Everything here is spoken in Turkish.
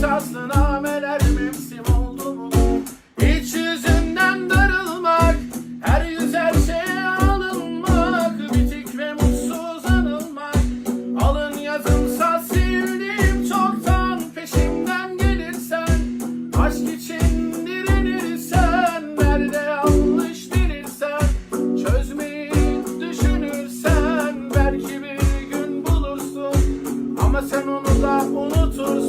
esaslı nameler mevsim oldu mu? Hiç yüzünden darılmak, her yüz her şeye alınmak, bitik ve mutsuz anılmak. Alın yazım yazımsa sevdiğim çoktan peşimden gelirsen, aşk için direnirsen, nerede yanlış dirirsen, çözmeyi düşünürsen, belki bir gün bulursun. Ama sen onu da unutursun.